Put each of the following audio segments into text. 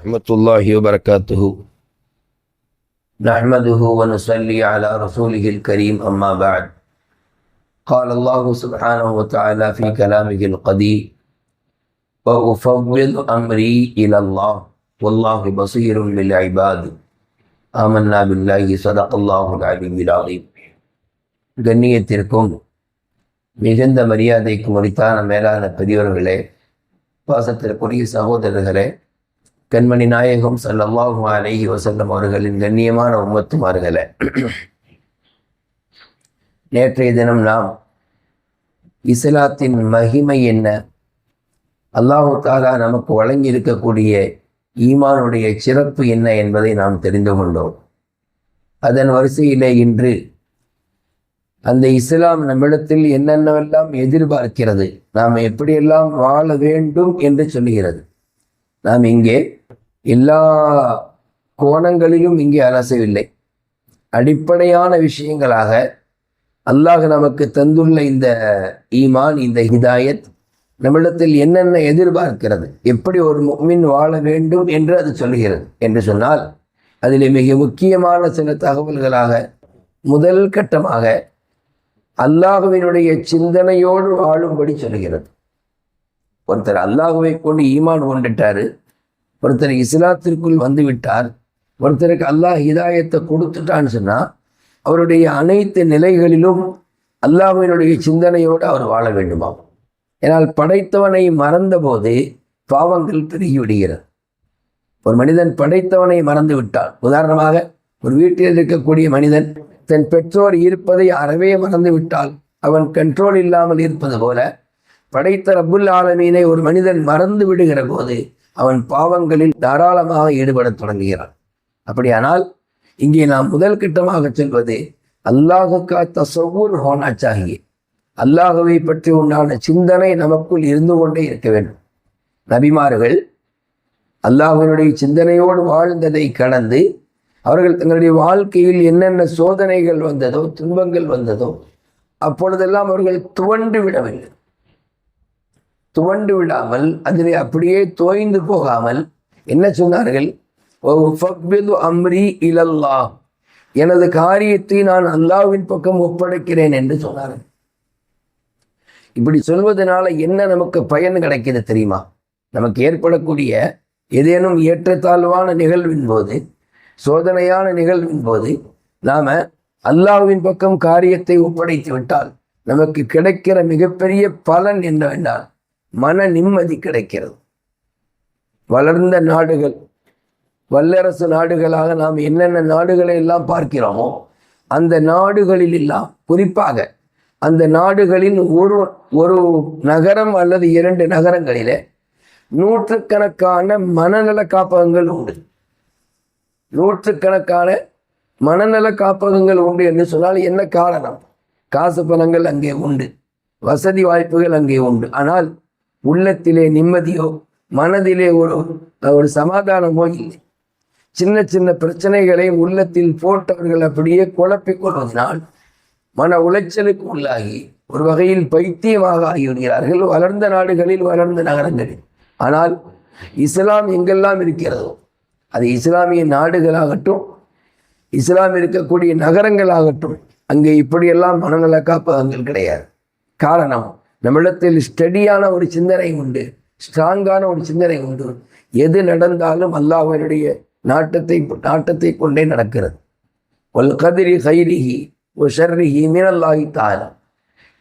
ورحمة الله وبركاته نحمده ونصلي على رسوله الكريم أما بعد قال الله سبحانه وتعالى في كلامه القديم وأفوض أمري إلى الله والله بصير بالعباد آمنا بالله صدق الله العلي العظيم கண்ணியத்திற்கும் மிகுந்த மரியாதைக்கும் உரித்தான மேலான பெரியவர்களே பாசத்திற்குரிய சகோதரர்களே கண்மணி நாயகம் சல்லல்லாஹு அலைஹி வசல்லம் அவர்களின் கண்ணியமான உமத்துமார்களை நேற்றைய தினம் நாம் இஸ்லாத்தின் மகிமை என்ன? அல்லாஹு தாலா நமக்கு வழங்கி இருக்கக்கூடிய ஈமானுடைய சிறப்பு என்ன என்பதை நாம் தெரிந்து கொண்டோம். அதன் வரிசையிலே இன்று அந்த இஸ்லாம் நம்மிடத்தில் என்னென்னவெல்லாம் எதிர்பார்க்கிறது நாம் எப்படியெல்லாம் வாழ வேண்டும் என்று சொல்லுகிறது. நாம் இங்கே எல்லா கோணங்களிலும் இங்கே அலசவில்லை. அடிப்படையான விஷயங்களாக அல்லாஹ் நமக்கு தந்துள்ள இந்த ஈமான் இந்த ஹிதாயத் நம்மிடத்தில் என்னென்ன எதிர்பார்க்கிறது எப்படி ஒரு முக்மின் வாழ வேண்டும் என்று அது சொல்கிறது என்று சொன்னால் அதில் மிக முக்கியமான சில தகவல்களாக முதல் கட்டமாக அல்லாஹுவினுடைய சிந்தனையோடு வாழும்படி சொல்கிறது. ஒருத்தர் அல்லாஹுவை கொண்டு ஈமான் கொண்டுட்டாரு ஒருத்தர் இஸ்லாத்திற்குள் வந்து விட்டார் ஒருத்தருக்கு அல்லாஹ் ஹிதாயத்தை கொடுத்துட்டான்னு சொன்னால் அவருடைய அனைத்து நிலைகளிலும் அல்லாஹினுடைய சிந்தனையோடு அவர் வாழ வேண்டுமாம் ஏன்னால் படைத்தவனை மறந்தபோது பாவங்கள் பெருகி விடுகிறது ஒரு மனிதன் படைத்தவனை மறந்து விட்டான் உதாரணமாக ஒரு வீட்டில் இருக்கக்கூடிய மனிதன் தன் பெற்றோர் இருப்பதை அறவே மறந்து விட்டால் அவன் கண்ட்ரோல் இல்லாமல் இருப்பது போல படைத்த ரபுல் ஆலமீனை ஒரு மனிதன் மறந்து விடுகிற போது அவன் பாவங்களில் தாராளமாக ஈடுபடத் தொடங்குகிறான். அப்படியானால் இங்கே நாம் முதல் கட்டமாக சொல்வது அல்லாஹுக்கா தசவூர் ஹோனாச்சாகி அல்லாஹுவை பற்றி உண்டான சிந்தனை நமக்குள் இருந்து கொண்டே இருக்க வேண்டும். நபிமார்கள் அல்லாஹனுடைய சிந்தனையோடு வாழ்ந்ததை கடந்து அவர்கள் தங்களுடைய வாழ்க்கையில் என்னென்ன சோதனைகள் வந்ததோ துன்பங்கள் வந்ததோ அப்பொழுதெல்லாம் அவர்கள் துவண்டு விடவில்லை. துவண்டு விடாமல் அதில் அப்படியே தோய்ந்து போகாமல் என்ன சொன்னார்கள்? அம்ரி இலல்லா எனது காரியத்தை நான் அல்லாவின் பக்கம் ஒப்படைக்கிறேன் என்று சொன்னார்கள். இப்படி சொல்வதனால என்ன நமக்கு பயன் கிடைக்கிது தெரியுமா? நமக்கு ஏற்படக்கூடிய ஏதேனும் ஏற்றத்தாழ்வான நிகழ்வின் போது சோதனையான நிகழ்வின் போது நாம அல்லாஹ்வின் பக்கம் காரியத்தை ஒப்படைத்து விட்டால் நமக்கு கிடைக்கிற மிகப்பெரிய பலன் என்னவென்றால் மன நிம்மதி கிடைக்கிறது. வளர்ந்த நாடுகள் வல்லரசு நாடுகளாக நாம் என்னென்ன நாடுகளை எல்லாம் பார்க்கிறோமோ அந்த நாடுகளில் எல்லாம் குறிப்பாக அந்த நாடுகளின் ஒரு ஒரு நகரம் அல்லது இரண்டு நகரங்களிலே நூற்றுக்கணக்கான மனநல காப்பகங்கள் உண்டு. நூற்றுக்கணக்கான மனநல காப்பகங்கள் உண்டு என்று சொன்னால் என்ன காரணம்? காசு பணங்கள் அங்கே உண்டு. வசதி வாய்ப்புகள் அங்கே உண்டு. ஆனால் உள்ளத்திலே நிம்மதியோ மனதிலே ஒரு ஒரு சமாதானமோ இல்லை சின்ன சின்ன பிரச்சனைகளை உள்ளத்தில் போட்டவர்கள் அப்படியே குழப்பிக் கொள்வதனால் மன உளைச்சலுக்கு உள்ளாகி ஒரு வகையில் பைத்தியமாக ஆகிவிடுகிறார்கள். வளர்ந்த நாடுகளில் வளர்ந்த நகரங்களில். ஆனால் இஸ்லாம் எங்கெல்லாம் இருக்கிறதோ அது இஸ்லாமிய நாடுகளாகட்டும் இஸ்லாம் இருக்கக்கூடிய நகரங்களாகட்டும் அங்கே இப்படியெல்லாம் மனநல காப்பகங்கள் கிடையாது. காரணம் நம்மிடத்தில் ஸ்டடியான ஒரு சிந்தனை உண்டு ஸ்ட்ராங்கான ஒரு சிந்தனை உண்டு. எது நடந்தாலும் அல்லாஹனுடைய நாட்டத்தை நாட்டத்தை கொண்டே நடக்கிறது. ஒல் கதிரி ஹைரிஹி ஒரு ஷர்ரிஹி மீனல்லாஹி தாலா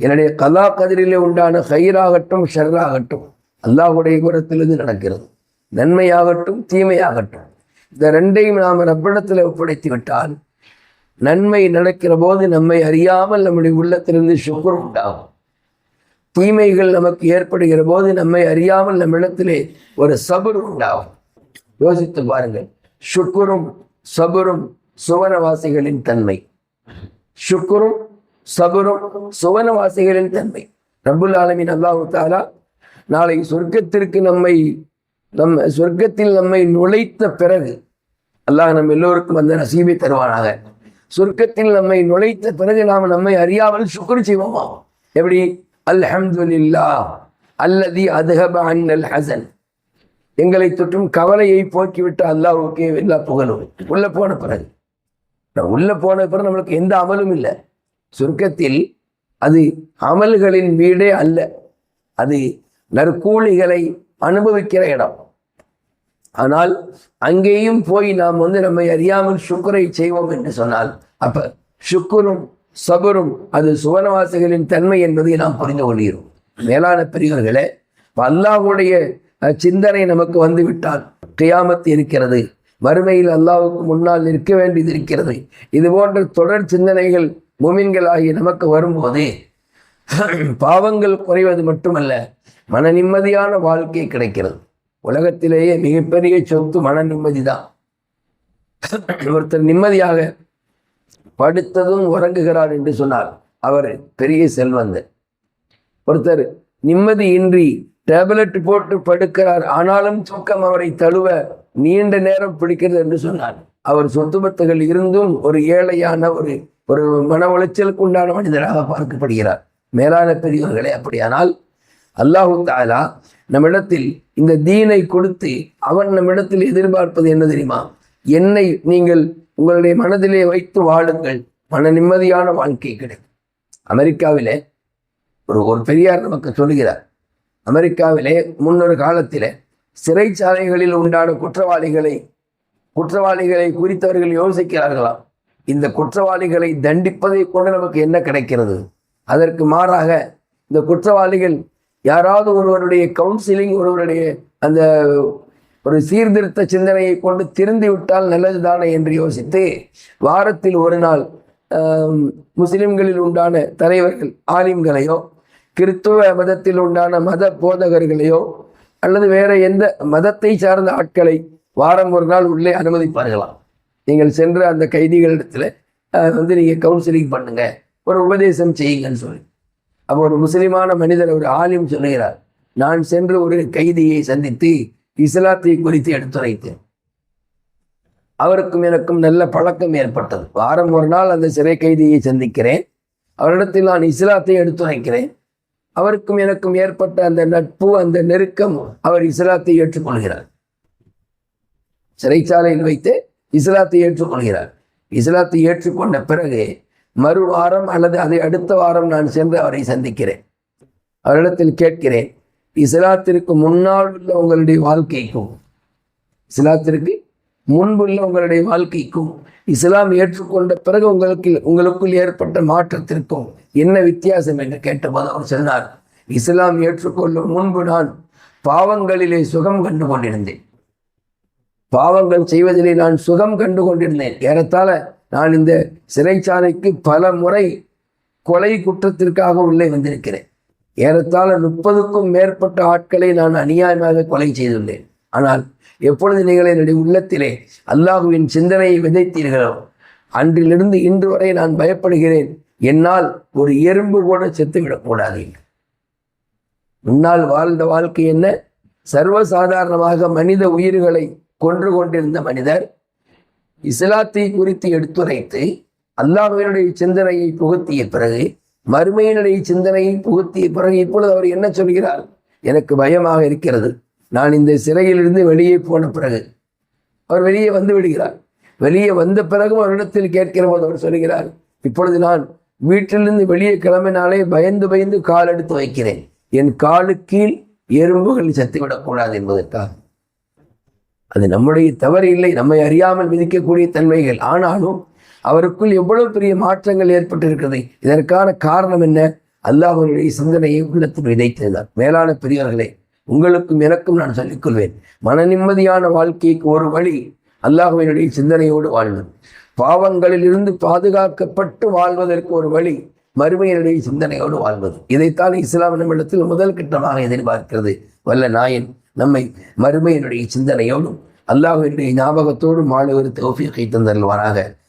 என்னுடைய கலா கதிரிலே உண்டான ஹைராகட்டும் ஷர்ராகட்டும் அல்லாஹுடைய குரத்திலிருந்து நடக்கிறது. நன்மையாகட்டும் தீமையாகட்டும். இந்த ரெண்டையும் நாம் ரப்பிடத்தில் ஒப்படைத்து விட்டால் நன்மை நடக்கிற போது நம்மை அறியாமல் நம்முடைய உள்ளத்திலிருந்து சுக்குர் உண்டாகும். தீமைகள் நமக்கு ஏற்படுகிற போது நம்மை அறியாமல் நம்மிடத்திலே ஒரு சபுர் உண்டாகும். யோசித்து பாருங்கள். சுக்குரும் சபுரும் சுவனவாசிகளின் தன்மை. சுக்குரும் சபரும் சுவனவாசிகளின் தன்மை. ரபுல் ஆலமின் அல்லாஹு தாலா நாளை சொர்க்கத்திற்கு நம்மை நம்ம சொர்க்கத்தில் நம்மை நுழைத்த பிறகு அல்லாஹ் நம்ம எல்லோருக்கும் அந்த நசீபை தருவானாக. சொர்க்கத்தில் நம்மை நுழைத்த பிறகு நாம் நம்மை அறியாமல் சுக்குரு செய்வோமா? எப்படி? அல்ஹம்துலில்லா அல்லதி அதுஹப அன்னல் ஹசன். எங்களை தொற்றும் கவலையை போக்கிவிட்டு அல்லாஹ்வுக்கே எல்லா புகழும். உள்ளே போன பிறகு. நான் உள்ளே போன பிறகு நம்மளுக்கு எந்த அமலும் இல்லை. சுருக்கத்தில் அது அமல்களின் வீடே அல்ல. அது நற்கூலிகளை அனுபவிக்கிற இடம். ஆனால் அங்கேயும் போய் நாம் வந்து நம்மை அறியாமல் சுக்கரை செய்வோம் என்று சொன்னால் அப்போ சுக்குரும் சபரும் அது சுவனவாசிகளின் தன்மை என்பதை நாம் புரிந்து கொள்கிறோம். மேலான பெரியவர்களே அல்லாஹுடைய அல்லாஹ்வுடைய சிந்தனை நமக்கு வந்து விட்டால் இருக்கிறது. வறுமையில் அல்லாவுக்கு முன்னால் நிற்க வேண்டியது இருக்கிறது. இது போன்ற தொடர் சிந்தனைகள் முமின்கள் ஆகிய நமக்கு வரும்போது பாவங்கள் குறைவது மட்டுமல்ல மன நிம்மதியான வாழ்க்கை கிடைக்கிறது. உலகத்திலேயே மிகப்பெரிய சொத்து மன நிம்மதி தான் ஒருத்தர் நிம்மதியாக படுத்ததும் உறங்குகிறார் என்று சொன்னார். அவர் பெரிய செல்வந்தர். ஒருத்தர் நிம்மதியின்றி டேப்லெட் போட்டு படுக்கிறார். ஆனாலும் தூக்கம் அவரை தழுவ நீண்ட நேரம் பிடிக்கிறது என்று சொன்னார். அவர் சொத்து பத்துகள் இருந்தும் ஒரு ஏழையான ஒரு ஒரு மன உளைச்சலுக்கு உண்டான மனிதராக பார்க்கப்படுகிறார். மேலான பெரியவர்களே அப்படியானால் அல்லாஹு தாலா நம்மிடத்தில் இந்த தீனை கொடுத்து அவன் நம்மிடத்தில் எதிர்பார்ப்பது என்ன தெரியுமா? என்னை நீங்கள் உங்களுடைய மனதிலே வைத்து வாழுங்கள். மன நிம்மதியான வாழ்க்கை கிடைக்கும். அமெரிக்காவிலே ஒரு ஒரு பெரியார் நமக்கு சொல்லுகிறார். அமெரிக்காவிலே முன்னொரு காலத்தில் சிறைச்சாலைகளில் உண்டான குற்றவாளிகளை குற்றவாளிகளை குறித்தவர்கள் யோசிக்கிறார்களாம். இந்த குற்றவாளிகளை தண்டிப்பதை கொண்டு நமக்கு என்ன கிடைக்கிறது? அதற்கு மாறாக இந்த குற்றவாளிகள் யாராவது ஒருவருடைய கவுன்சிலிங் ஒருவருடைய அந்த ஒரு சீர்திருத்த சிந்தனையை கொண்டு திருந்தி விட்டால் நல்லதுதானே என்று யோசித்து வாரத்தில் ஒரு நாள் முஸ்லிம்களில் உண்டான தலைவர்கள் ஆலிம்களையோ கிறித்துவ மதத்தில் உண்டான மத போதகர்களையோ அல்லது வேற எந்த மதத்தை சார்ந்த ஆட்களை வாரம் ஒரு நாள் உள்ளே அனுமதிப்பார்களாம் நீங்கள் சென்று அந்த கைதிகளிடத்தில் வந்து நீங்கள் கவுன்சிலிங் பண்ணுங்க ஒரு உபதேசம் செய்யுங்கன்னு சொல்லி. அப்போ ஒரு முஸ்லிமான மனிதர் ஒரு ஆலிம் சொல்லுகிறார் நான் சென்று ஒரு கைதியை சந்தித்து இஸ்லாத்தை குறித்து எடுத்துரைத்தேன். அவருக்கும் எனக்கும் நல்ல பழக்கம் ஏற்பட்டது. வாரம் ஒரு நாள் அந்த சிறை கைதியை சந்திக்கிறேன். அவரிடத்தில் நான் இஸ்லாத்தை எடுத்துரைக்கிறேன். அவருக்கும் எனக்கும் ஏற்பட்ட அந்த நட்பு அந்த நெருக்கம் அவர் இஸ்லாத்தை ஏற்றுக்கொள்கிறார். சிறைச்சாலையில் வைத்து இஸ்லாத்தை ஏற்றுக்கொள்கிறார். இஸ்லாத்தை ஏற்றுக்கொண்ட பிறகு மறு வாரம் அல்லது அதை அடுத்த வாரம் நான் சென்று அவரை சந்திக்கிறேன். அவரிடத்தில் கேட்கிறேன் இஸ்லாத்திற்கு முன்னால் உள்ள உங்களுடைய வாழ்க்கைக்கும் இஸ்லாத்திற்கு முன்புள்ள உங்களுடைய வாழ்க்கைக்கும் இஸ்லாம் ஏற்றுக்கொண்ட பிறகு உங்களுக்கு உங்களுக்குள் ஏற்பட்ட மாற்றத்திற்கும் என்ன வித்தியாசம் என்று கேட்டபோது அவர் சொன்னார் இஸ்லாம் ஏற்றுக்கொள்ளும் முன்பு நான் பாவங்களிலே சுகம் கண்டு கொண்டிருந்தேன். பாவங்கள் செய்வதிலே நான் சுகம் கண்டு கொண்டிருந்தேன். ஏறத்தாழ நான் இந்த சிறைச்சாலைக்கு பல முறை கொலை குற்றத்திற்காக உள்ளே வந்திருக்கிறேன். ஏறத்தாழ முப்பதுக்கும் மேற்பட்ட ஆட்களை நான் அநியாயமாக கொலை செய்துள்ளேன். ஆனால் எப்பொழுது நீங்கள் என்னுடைய உள்ளத்திலே அல்லாஹுவின் சிந்தனையை விதைத்தீர்களோ அன்றிலிருந்து இன்று வரை நான் பயப்படுகிறேன். என்னால் ஒரு எறும்பு கூட செத்துவிடக்கூடாது முன்னால் வாழ்ந்த வாழ்க்கை என்ன? சர்வசாதாரணமாக மனித உயிர்களை கொன்று கொண்டிருந்த மனிதர் இஸ்லாத்தை குறித்து எடுத்துரைத்து அல்லாஹுவினுடைய சிந்தனையை புகுத்திய பிறகு மறுமையினுடைய சிந்தனையை புகுத்திய பிறகு இப்பொழுது அவர் என்ன சொல்கிறார்? எனக்கு பயமாக இருக்கிறது. நான் இந்த சிறையிலிருந்து வெளியே போன பிறகு அவர் வெளியே வந்து விடுகிறார். வெளியே வந்த பிறகும் அவரிடத்தில் கேட்கிற போது அவர் சொல்கிறார் இப்பொழுது நான் வீட்டிலிருந்து வெளியே கிளம்பினாலே பயந்து பயந்து கால் எடுத்து வைக்கிறேன். என் காலு கீழ் எறும்புகள் சத்துவிடக்கூடாது என்பதற்காக. அது நம்முடைய தவறு இல்லை. நம்மை அறியாமல் விதிக்கக்கூடிய தன்மைகள். ஆனாலும் அவருக்குள் எவ்வளவு பெரிய மாற்றங்கள் ஏற்பட்டிருக்கிறது? இதற்கான காரணம் என்ன? அல்லாஹனுடைய சிந்தனையை உள்ளத்தில் விதைத்ததுதான் மேலான பெரியவர்களே உங்களுக்கும் எனக்கும் நான் சொல்லிக்கொள்வேன் மன நிம்மதியான வாழ்க்கைக்கு ஒரு வழி அல்லாஹுவினுடைய சிந்தனையோடு வாழ்வது. பாவங்களில் இருந்து பாதுகாக்கப்பட்டு வாழ்வதற்கு ஒரு வழி மறுமையினுடைய சிந்தனையோடு வாழ்வது. இதைத்தான் இஸ்லாம் நம்மிடத்தில் முதல் கட்டமாக எதிர்பார்க்கிறது. வல்ல நாயன் நம்மை மறுமையினுடைய சிந்தனையோடும் அல்லாஹுவினுடைய ஞாபகத்தோடும் வாழுவது